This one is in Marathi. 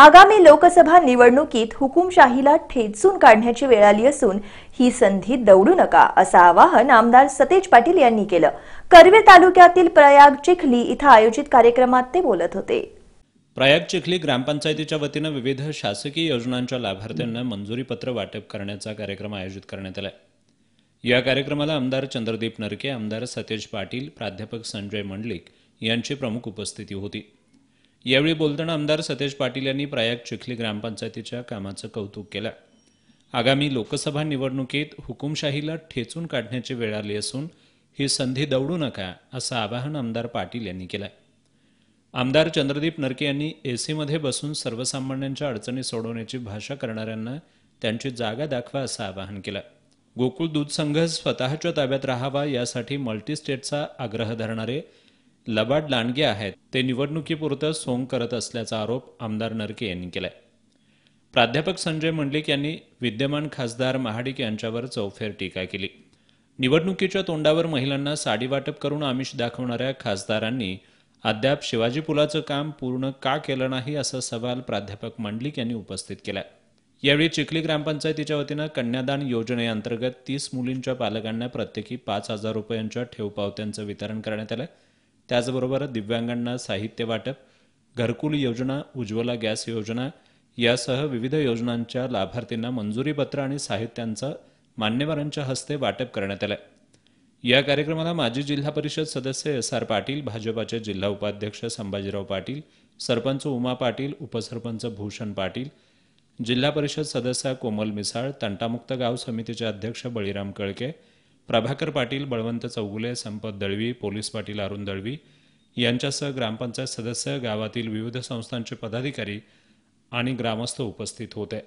आगामी लोकसभा निवडणुकीत हुकुमशाहीला ठेचून काढण्याची वेळ आली असून ही संधी दवडू नका असं आवाहन आमदार सतेज पाटील यांनी केलं. कर्वे तालुक्यातील प्रयाग चिखली इथं आयोजित कार्यक्रमात ते बोलत होते. प्रयाग चिखली ग्रामपंचायतीच्या वतीनं विविध शासकीय योजनांच्या लाभार्थ्यांना मंजुरीपत्र वाटप करण्याचा कार्यक्रम आयोजित करण्यात आला या कार्यक्रमाला आमदार चंद्रदीप नरके आमदार सतेज पाटील प्राध्यापक संजय मंडलिक यांची प्रमुख उपस्थिती होती. यावेळी बोलताना आमदार सतेज पाटील यांनी प्रयाग चिखली ग्रामपंचायतीच्या कामाचं कौतुक केलं. आगामी लोकसभा निवडणुकीत हुकुमशाहीला ठेचून काढण्याची वेळ आली असून ही संधी दवडू नका असं आवाहन आमदार पाटील यांनी केलं आमदार चंद्रदीप नरके यांनी एसीमध्ये बसून सर्वसामान्यांच्या अडचणी सोडवण्याची भाषा करणाऱ्यांना त्यांची जागा दाखवा असं आवाहन केलं. गोकुळ दूध संघ स्वतःच्या ताब्यात राहावा यासाठी मल्टीस्टेटचा आग्रह धरणारे लबाड लांडगे आहेत ते निवडणुकीपुरतं सोंग करत असल्याचा आरोप आमदार नरके यांनी केलाय. प्राध्यापक संजय मंडलिक यांनी विद्यमान खासदार महाडिक यांच्यावर चौफेर टीका केली. निवडणुकीच्या तोंडावर महिलांना साडी वाटप करून आमिष दाखवणाऱ्या खासदारांनी अद्याप शिवाजी पुलाचं काम पूर्ण का केलं नाही असा सवाल प्राध्यापक मंडलिक यांनी उपस्थित केला यावेळी चिखली ग्रामपंचायतीच्या वतीनं कन्यादान योजनेअंतर्गत तीस मुलींच्या पालकांना प्रत्येकी पाच हजार रुपयांच्या ठेव पावत्यांचं वितरण करण्यात आलं त्याचबरोबर दिव्यांगांना साहित्य वाटप घरकुल योजना उज्ज्वला गॅस योजना यासह विविध योजनांच्या लाभार्थींना मंजुरीपत्र आणि साहित्यांचं मान्यवरांच्या हस्ते वाटप करण्यात आलं या कार्यक्रमाला माजी जिल्हा परिषद सदस्य एस आर पाटील भाजपाचे जिल्हा उपाध्यक्ष संभाजीराव पाटील सरपंच उमा पाटील उपसरपंच भूषण पाटील जिल्हा परिषद सदस्य कोमल मिसाळ तंटामुक्त गाव समितीचे अध्यक्ष बळीराम कळके प्रभाकर पाटील बळवंत चौगुले संपत दळवी पोलीस पाटील अरुण दळवी यांच्यासह ग्रामपंचायत सदस्य गावातील विविध संस्थांचे पदाधिकारी आणि ग्रामस्थ उपस्थित होते.